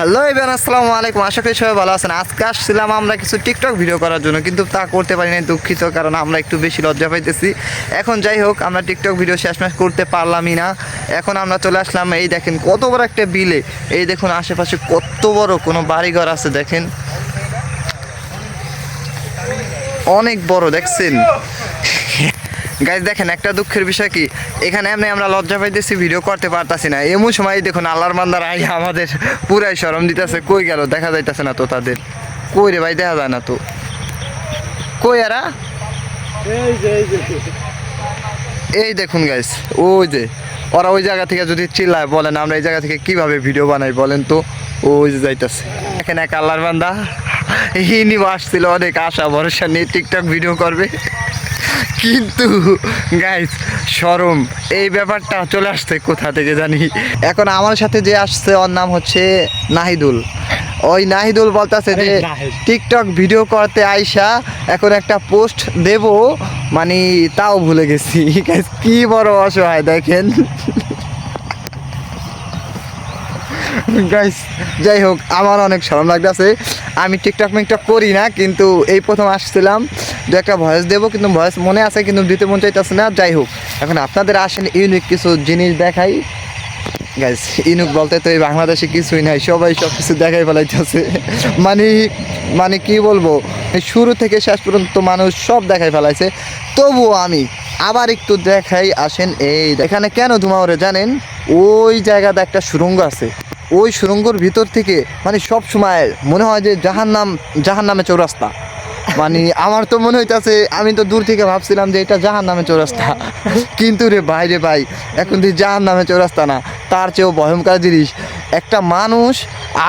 Hello এবার আসসালামু আলাইকুম। আশা করি সবাই ভালো আছেন। আজকে আসছিলাম আমরা কিছু টিকটক ভিডিও করার জন্য, কিন্তু তা করতে পারি নাই দুঃখিত, কারণ আমরা একটু বেশি লজ্জা পাইতেছি। এখন যাই হোক, আমরা টিকটক ভিডিও শেষমেশ করতে পারলামই না। এখন আমরা চলে আসলাম, এই দেখেন কত বড় একটা বিলে। এই দেখুন আশেপাশে কত বড় কোনো বাড়িঘর আছে, দেখেন। অনেক বড়, দেখছেন? গাইজ দেখেন একটা দুঃখের বিষয় কি? এখানে এমনি আমরা লজ্জা পাইতেছি ভিডিও করতে পারতাছি না। এমন সময় দেখুন আল্লাহর মান্দার আই আমাদের পুরাই শরম দিতেছে কই গেল? দেখা যাইতেছে না তো তাদের। কই রে ভাই দেখা যায় না তো। কই এরা? এই দেখুন গাইস ওই যে ওরা ওই জায়গা থেকে যদি চিল্লায় বলেন আমরা এই জায়গা থেকে কীভাবে ভিডিও বানাই বলেন তো ওই যে যাইতেছে। এখানে এক আল্লাহর বান্দা হিনি আসছিল অনেক আশা ভরসা নিয়ে টিকটক ভিডিও করবে। কিন্তু গাইস শরম এই ব্যাপারটা চলে আসছে কোথা থেকে জানি। এখন আমার সাথে যে আসছে ওর নাম হচ্ছে নাহিদুল। ওই নাহিদুল বলতেছে যে টিকটক ভিডিও করতে আইসা এখন একটা পোস্ট দেব। মানে তাও ভুলে গেছি। কি বড় অসহায় দেখেন। গাইস যাই হোক আমার অনেক শরম লাগতেছে। আমি টিকটক মিকটক করি না কিন্তু এই প্রথম আসছিলাম। দু একটা ভয়েস দেবো, কিন্তু ভয়েস মনে আছে, কিন্তু দিতে মন চাইতেছে না। যাই হোক, এখন আপনাদের আসেন ইউনিক কিছু জিনিস দেখাই। গাইস ইনুক বলতে তো এই বাংলাদেশে কিছুই নাই, সবাই সব কিছু দেখাই ফেলাইতেছে। মানে মানে কি বলব শুরু থেকে শেষ পর্যন্ত মানুষ সব দেখাই ফেলাইছে। তবুও আমি আবার একটু দেখাই, আসেন এই এখানে কেন ধুমা ওরে জানেন? ওই জায়গাতে একটা সুরঙ্গ আছে। ওই সুরঙ্গর ভিতর থেকে মানে সব সময় মনে হয় যে জাহান নাম জাহান নামে চৌরাস্তা। মানে আমার তো মনে হইতাছে, আমি তো দূর থেকে ভাবছিলাম যে এটা জাহান নামে চৌরাস্তা। কিন্তু রে ভাই রে ভাই, এখন তুই জাহান নামে চৌরাস্তা না। তার চেয়েও ভয়ঙ্কর জিনিস। একটা মানুষ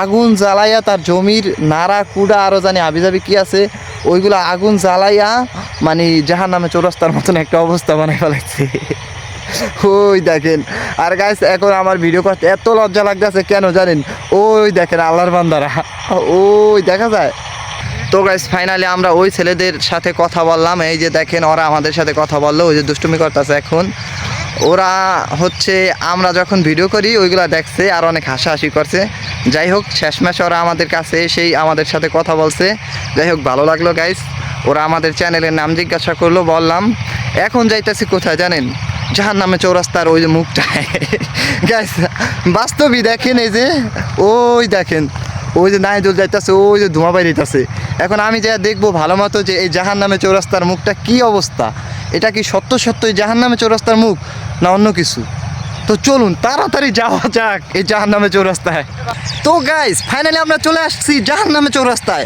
আগুন জ্বালাইয়া তার জমির নাড়া, কুড়া আরও জানি আবিজাবি কি আছে, ওইগুলো আগুন জ্বালাইয়া মানে জাহান নামে চৌরাস্তার মতন একটা অবস্থা বানাই ফেলাইছে। ওই দেখেন। আর গাইস এখন আমার ভিডিও করতে এত লজ্জা লাগতেছে, কেন জানেন? ওই দেখেন আল্লাহর বান্দারা। ওই দেখা যায়। তো গাইস ফাইনালি আমরা ওই ছেলেদের সাথে কথা বললাম। এই যে দেখেন, ওরা আমাদের সাথে কথা বলল, ওই যে দুষ্টুমি করতেছে এখন। ওরা হচ্ছে, আমরা যখন ভিডিও করি, ওইগুলা দেখছে আর অনেক হাসাহাসি করছে। যাই হোক শেষমেশ ওরা আমাদের কাছে এসেই আমাদের সাথে কথা বলছে। যাই হোক, ভালো লাগল গাইস ওরা আমাদের চ্যানেলের নাম জিজ্ঞাসা করল, বললাম, এখন যাইতেছি কোথায় জানেন? যাহার নামে চৌরাস্তার ওই যে মুখটায়। গাইস বাস্তবই দেখেন এই যে, ওই দেখেন। ওই যে নাই জল যাইতেছে, ওই যে ধোঁয়া যাইতেছে এখন আমি যা দেখব ভালো মতো যে এই জাহান নামে চৌরাস্তার মুখটা কি অবস্থা? এটা কি সত্য সত্যই জাহান নামে চৌরাস্তার মুখ, না অন্য কিছু? তো চলুন, তাড়াতাড়ি যাওয়া যাক এই জাহান নামে চৌরাস্তায়। তো গাইস ফাইনালি আমরা চলে আসছি জাহান নামে চৌরাস্তায়।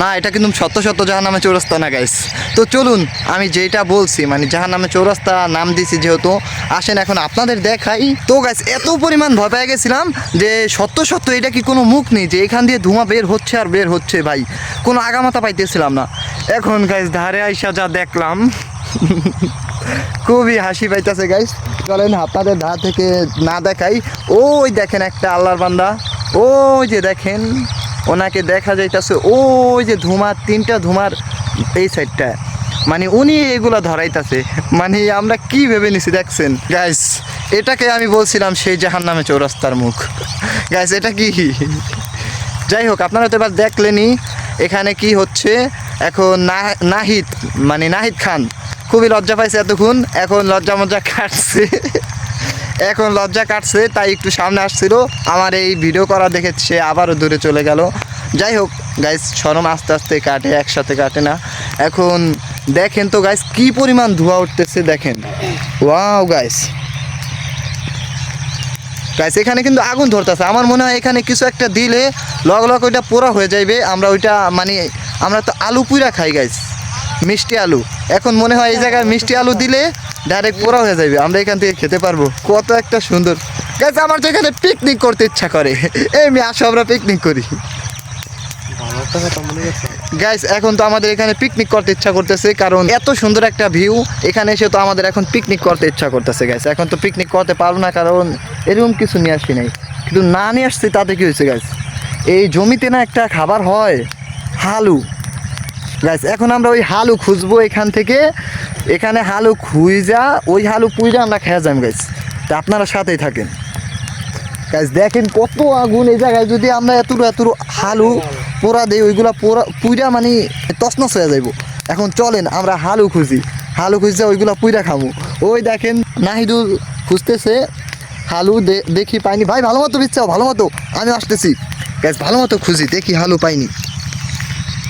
না, এটা কিন্তু সত্য সত্য জাহান নামে চৌরাস্তা না গাইস তো চলুন, আমি যেটা বলছি মানে জাহান নামে চৌরাস্তা নাম দিছি যেহেতু, আসেন এখন আপনাদের দেখাই। তো গাইস এত পরিমাণ ভয় পেয়ে গেছিলাম যে সত্য সত্য, এটা কি কোনো মুখ নেই যে এখান দিয়ে ধোঁয়া বের হচ্ছে আর বের হচ্ছে, ভাই? কোনো আগামাতা পাইতেছিলাম না। এখন গাইস ধারে আইসা যা দেখলাম, খুবই হাসি পাইতেছে গাইস চলেন, আপনাদের ধা থেকে না দেখাই। ওই দেখেন একটা আল্লাহর বান্দা। ওই যে দেখেন। ওনাকে দেখা যাইতেছে ওই যে ধুমার, তিনটা ধুমার এই সাইডটা। মানে উনি এগুলো ধরাইতেছে। মানে আমরা কি ভেবে নিছি দেখছেন? গাইস এটাকে আমি বলছিলাম সেই জাহান নামে চৌরাস্তার মুখ। গাইস এটা কি? যাই হোক, আপনারা তো এবার দেখলেনই এখানে কি হচ্ছে। এখন নাহিদ মানে নাহিদ খান, খুবই লজ্জা পাইছে এতক্ষণ। এখন লজ্জা মজ্জা কাটছে। এখন লজ্জা কাটছে, তাই একটু সামনে আসছিল। আমার এই ভিডিও করা দেখে সে আবারও দূরে চলে গেল। যাই হোক গাইস সরম আস্তে আস্তে কাটে, একসাথে কাটে না। এখন দেখেন তো গাইস কি পরিমাণ ধোঁয়া উঠতেছে, দেখেন। ওয়াও গাইস গাইস এখানে কিন্তু আগুন ধরতেছে। আমার মনে হয় এখানে কিছু একটা দিলে লগ লগ ওইটা পোড়া হয়ে যাইবে। আমরা ওইটা মানে আমরা তো আলু পুরা খাই গাইস মিষ্টি আলু। এখন মনে হয় এই জায়গায় মিষ্টি আলু দিলে ডাইরেক্ট পোড়া হয়ে যাবে, আমরা এখান থেকে খেতে পারব। কত একটা সুন্দর। গাইস আমার তো এখানে পিকনিক করতে ইচ্ছা করে। এই মেয়ে, আসো, আমরা পিকনিক করি। গেছে গাইস এখন তো আমাদের এখানে পিকনিক করতে ইচ্ছা করতেছে, কারণ এত সুন্দর একটা ভিউ এখানে এসে তো আমাদের এখন পিকনিক করতে ইচ্ছা করতেছে গাইস এখন তো পিকনিক করতে পারব না, কারণ এরকম কিছু নিয়ে আসি নাই। কিন্তু না নিয়ে আসছি, তাতে কি হয়েছে গাইস এই জমিতে না একটা খাবার হয়, হালু। গাইস এখন আমরা ওই হালু খুঁজবো এখান থেকে। এখানে হালু খুঁজা ওই হালু পুইজা আমরা খেয়ে যাম গাইস তা আপনারা সাথেই থাকেন। গাইস দেখেন কত আগুন এই জায়গায়, যদি আমরা এত এত হালু পোড়া দেই, ওইগুলা পোড়া, পুইরা মানে তসনস হয়ে যাইব। এখন চলেন, আমরা হালু খুঁজি। হালু খুঁজছে ওইগুলা পুইরা খামু। ওই দেখেন, নাহিদুল খুঁজতেছে। হালু দেখি পাইনি। ভাই, ভালো মতো বিচ্ছাও ভালো মতো। আমি আসতেছি। গ্যাস ভালো মতো খুঁজি, দেখি হালু পাইনি।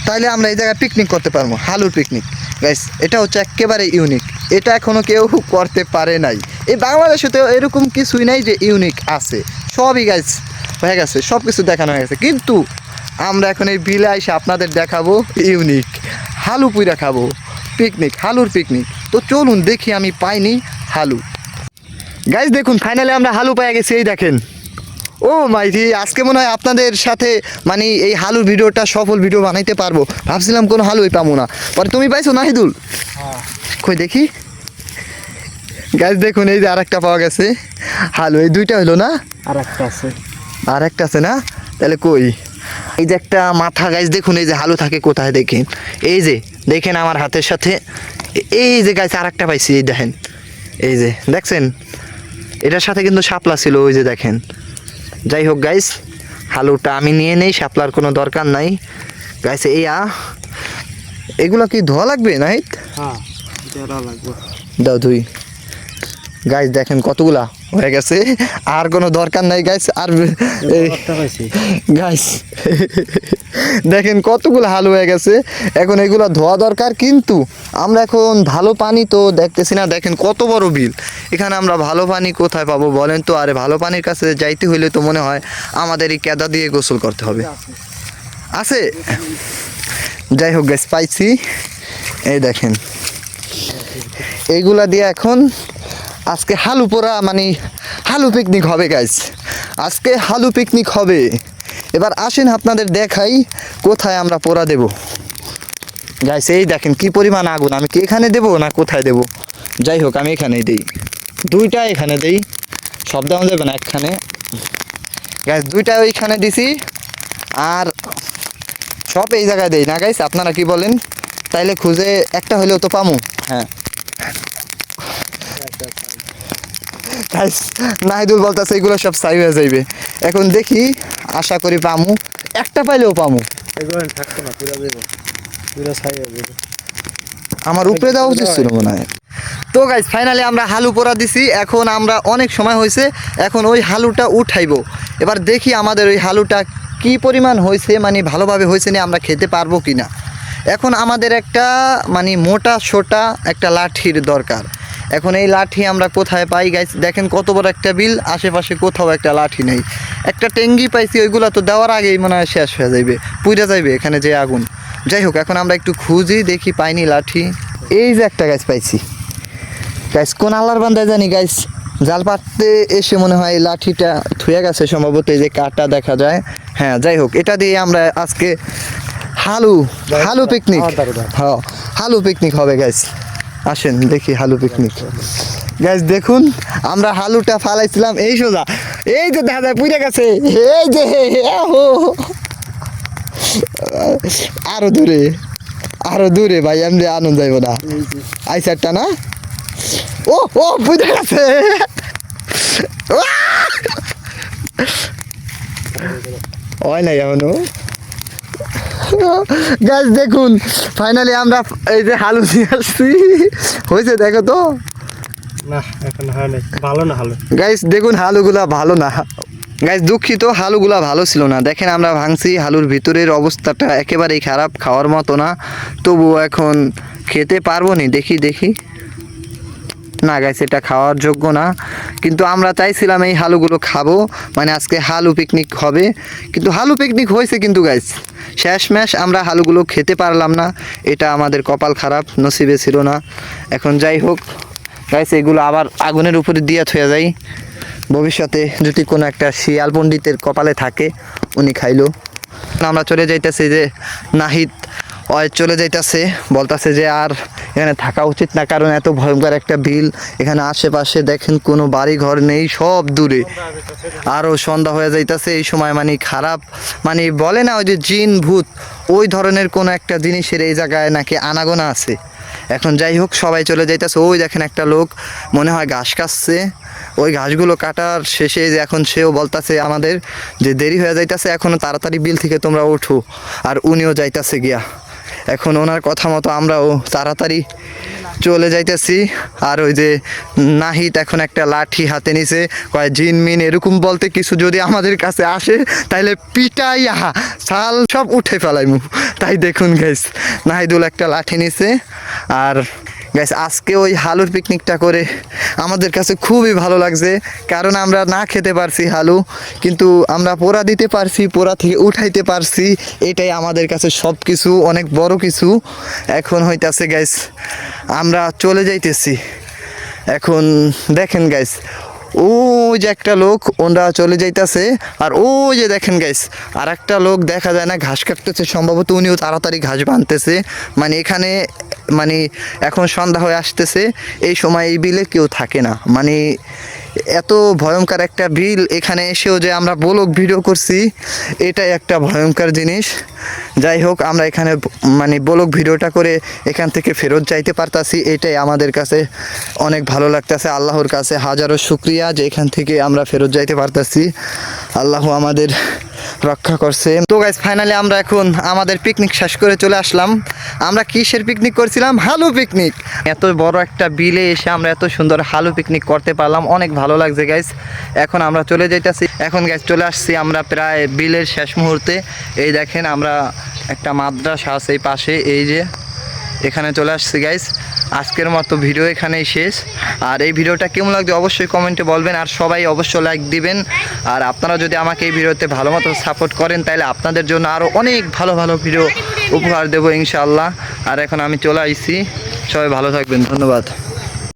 তাইলে আমরা এই জায়গায় পিকনিক করতে পারব, হালুর পিকনিক গাইস এটা হচ্ছে একেবারে ইউনিক এটা এখনও কেউ করতে পারে নাই। এই বাংলাদেশে তো এরকম কিছুই নাই যে ইউনিক আছে। সবই গাইস হয়ে গেছে। সব কিছু দেখানো হয়ে গেছে। কিন্তু আমরা এখন এই বিলে এসে আপনাদের দেখাবো ইউনিক হালু পুইরা খাব। পিকনিক হালুর পিকনিক তো চলুন দেখি আমি পাইনি হালু। গাইস দেখুন ফাইনালি আমরা হালু পেয়ে গেছি। এই দেখেন। ও মাইরি আজকে মনে হয় আপনাদের সাথে মানে এই হালুর ভিডিওটা সফল ভিডিও বানাইতে পারব। ভাবছিলাম কোনো হালুই পাবো না। পরে তুমি পাইছো নাহিদুল? কই দেখি। গাছ দেখুন এই যে আর একটা পাওয়া গেছে। হালু এই দুইটা হলো না? আর একটা আছে। আর একটা আছে না? তাহলে কই? এই যে একটা মাথা গাছ দেখুন এই যে হালু থাকে কোথায় দেখেন। এই যে দেখেন আমার হাতের সাথে। এই যে গাছ আর একটা পাইছি এই দেখেন। এই যে দেখছেন? এটার সাথে কিন্তু শাপলা ছিল ওই যে দেখেন। যাই হোক গাইস হালুটা আমি নিয়ে নেই শাপলার কোনো দরকার নাই। গাইস এই আ এগুলো কি ধোয়া লাগবে নাইট হ্যাঁ ধোয়া লাগবে। দাও দুই গাইস দেখেন কতগুলা হয়ে গেছে। আর কোনো দরকার নাই গাইস আর গাইস দেখেন কতগুলো হাল হয়ে গেছে। এখন এগুলো ধোয়া দরকার কিন্তু আমরা এখন ভালো পানি তো দেখতেছি না। দেখেন কত বড় বিল। এখানে আমরা ভালো পানি কোথায় পাবো বলেন তো? আরে ভালো পানির কাছে যাইতে হইলে তো মনে হয় আমাদের এই কেদা দিয়ে গোসল করতে হবে। আছে? যাই হোক গাইস পাইছি। এই দেখেন। এইগুলা দিয়ে এখন আজকে হালু পোড়া মানে হালু পিকনিক হবে গাইস আজকে হালু পিকনিক হবে। এবার আসেন আপনাদের দেখাই কোথায় আমরা পোড়া দেব। গাইস এই দেখেন কি পরিমাণ আগুন। আমি কি এখানে দেব না কোথায় দেব? যাই হোক, আমি এখানেই দেই। দুইটা এখানে দেই। সব দেওয়া যাবে না একখানে। গাইস দুইটা ওইখানে দিছি। আর সব এই জায়গায় দেই না গাইস আপনারা কি বলেন? তাইলে খুঁজে একটা হলেও তো পামু। হ্যাঁ। গাইস নাহিদুল বলতেছে এগুলো সব সাই হয়ে যাইবে। এখন দেখি আশা করি পামু। একটা পাইলেও পামু। পুরা পুরা আমার উপরে দেওয়া উচিত ছিল মনে হয়। তো গাইজ ফাইনালি আমরা হালু পোড়া দিছি। এখন আমরা অনেক সময় হয়েছে এখন ওই হালুটা উঠাইবো। এবার দেখি আমাদের ওই হালুটা কি পরিমাণ হয়েছে মানে ভালোভাবে হয়েছে না আমরা খেতে পারব কি না এখন আমাদের একটা মানে মোটা সোটা একটা লাঠির দরকার। এখন এই লাঠি আমরা কোথায় পাই গাইস দেখেন কত বড় একটা বিল আশেপাশে কোথাও একটা লাঠি নেই। একটা টেঙ্গি পাইছি ওইগুলো তো দেওয়ার আগেই মনে হয় শেষ হয়ে যাইবে পুইরা যাইবে এখানে যে আগুন। যাই হোক এখন আমরা একটু খুঁজি দেখি পাইনি লাঠি। এই যে একটা গাছ পাইছি। গাইস কোন আল্লাহর বান্দায় জানি গাইস জাল পাততে এসে মনে হয় লাঠিটা থুয়ে গেছে সম্ভবত এই যে কাটা দেখা যায়। হ্যাঁ যাই হোক এটা দিয়ে আমরা আজকে হালু হালু পিকনিক। হ্যাঁ হালু পিকনিক হবে গাইস আসেন দেখি হালু পিকনিক গ্যাস দেখুন আমরা হালুটা ফালাইছিলাম এই সোজা। এই যে দাদা পুড়ে গেছে এই যে আরও দূরে আরও দূরে ভাই আমি আনন্দ যাইব না। আই আইসারটা না? ও ও বুঝে গেছে। হয় নাই এমনও গাছ দেখুন ফাইনালি আমরা এই যে হালু নিয়ে আসছি। হয়েছে দেখো তো। না এখন হয় নাই। ভালো না ভালো গাইস দেখুন হালুগুলা ভালো না। দুঃখিত হালুগুলা ভালো ছিল না। দেখেন আমরা ভাঙছি হালুর ভিতরের অবস্থাটা একেবারেই খারাপ খাওয়ার মতো না। তবু এখন খেতে পারব নি। দেখি দেখি। না গাইস, এটা খাওয়ার যোগ্য না। কিন্তু আমরা চাইছিলাম এই হালুগুলো খাব। মানে আজকে হালু পিকনিক হবে। কিন্তু হালু পিকনিক হয়েছে কিন্তু গাইস। ম্যাশ আমরা হালুগুলো খেতে পারলাম না। এটা আমাদের কপাল খারাপ, নসিবে ছিল না। এখন যাই হোক, গাইস, এগুলো আবার আগুনের উপরে দিয়ে থয়ে যাই। ভবিষ্যতে যদি কোনো একটা শিয়াল পণ্ডিতের কপালে থাকে, উনি খাইলো। আমরা চলে যাইতেছি যে নাহিদ অয় চলে যাইতেছে, বলতাছে যে আর এখানে থাকা উচিত না, কারণ এত ভয়ঙ্কর একটা বিল। এখানে আশেপাশে দেখেন কোনো বাড়ি ঘর নেই, সব দূরে। আরও সন্ধ্যা হয়ে যাইতেছে, এই সময় মানে খারাপ। মানে বলে না ওই যে জিন, ভূত, ওই ধরনের কোনো একটা জিনিসের এই জায়গায় নাকি আনাগোনা আছে। এখন যাই হোক, সবাই চলে যাইতেছে। ওই দেখেন একটা লোক, মনে হয় ঘাস কাটছে। ওই ঘাসগুলো কাটার শেষে যে এখন সেও বলতাছে আমাদের যে দেরি হয়ে যাইতাছে, এখনও তাড়াতাড়ি বিল থেকে তোমরা ওঠো। আর উনিও যাইতাছে গিয়া। এখন ওনার কথা মতো আমরাও তাড়াতাড়ি চলে যাইতেছি। আর ওই যে নাহিদ এখন একটা লাঠি হাতে নিছে। কয়, জিন মিন, এরকম বলতে কিছু যদি আমাদের কাছে আসে তাহলে পিটাই আহা ছাল সব উঠে ফেলাইমু। তাই দেখুন গাইস, নাহিদুল একটা লাঠি নিছে। আর গাইস আজকে ওই হালুর পিকনিকটা করে আমাদের কাছে খুবই ভালো লাগছে। কারণ আমরা না খেতে পারছি হালু, কিন্তু আমরা পোড়া দিতে পারছি, পোড়া থেকে উঠাইতে পারছি। এটাই আমাদের কাছে সব কিছু অনেক বড় কিছু। এখন হইতাছে গ্যাস আমরা চলে যাইতেছি। এখন দেখেন গাইস ওই যে একটা লোক ওনারা চলে যাইতেছে, আর ও যে দেখেন গাইস আর একটা লোক দেখা যায় না, ঘাস কাটতেছে, সম্ভবত উনিও তাড়াতাড়ি ঘাস বাঁধতেছে মানে এখানে মানে এখন সন্ধ্যা হয়ে আসতেছে, এই সময় এই বিলে কেউ থাকে না। মানে এত ভয়ঙ্কর একটা বিল এখানে এসেও যে আমরা বলক ভিডিও করছি, এটাই একটা ভয়ঙ্কর জিনিস। যাই হোক, আমরা এখানে মানে বলক ভিডিওটা করে এখান থেকে ফেরত যাইতে পারতাছি, এটাই আমাদের কাছে অনেক ভালো লাগতেছে। আল্লাহর কাছে হাজারো শুক্রিয়া যে এখান থেকে আমরা ফেরত যাইতে পারতাছি। আল্লাহ আমাদের রক্ষা করছে। তো গাইজ ফাইনালি আমরা এখন আমাদের পিকনিক শেষ করে চলে আসলাম। আমরা কিসের পিকনিক করছিলাম? হালু পিকনিক এত বড় একটা বিলে এসে আমরা এত সুন্দর হালু পিকনিক করতে পারলাম। অনেক ভালো লাগছে গাইজ এখন আমরা চলে যাইতাছি। এখন গাইজ চলে আসছি আমরা প্রায় বিলের শেষ মুহূর্তে। এই দেখেন আমরা একটা মাদ্রাসা আছে এই পাশে। এই যে এখানে চলে আসছি গাইস আজকের মতো ভিডিও এখানেই শেষ। আর এই ভিডিওটা কেমন লাগবে অবশ্যই কমেন্টে বলবেন, আর সবাই অবশ্যই লাইক দিবেন। আর আপনারা যদি আমাকে এই ভিডিওতে ভালো মতো সাপোর্ট করেন, তাহলে আপনাদের জন্য আরও অনেক ভালো ভালো ভিডিও উপহার দেবো, ইনশাআল্লাহ। আর এখন আমি চলে আসছি সবাই ভালো থাকবেন, ধন্যবাদ।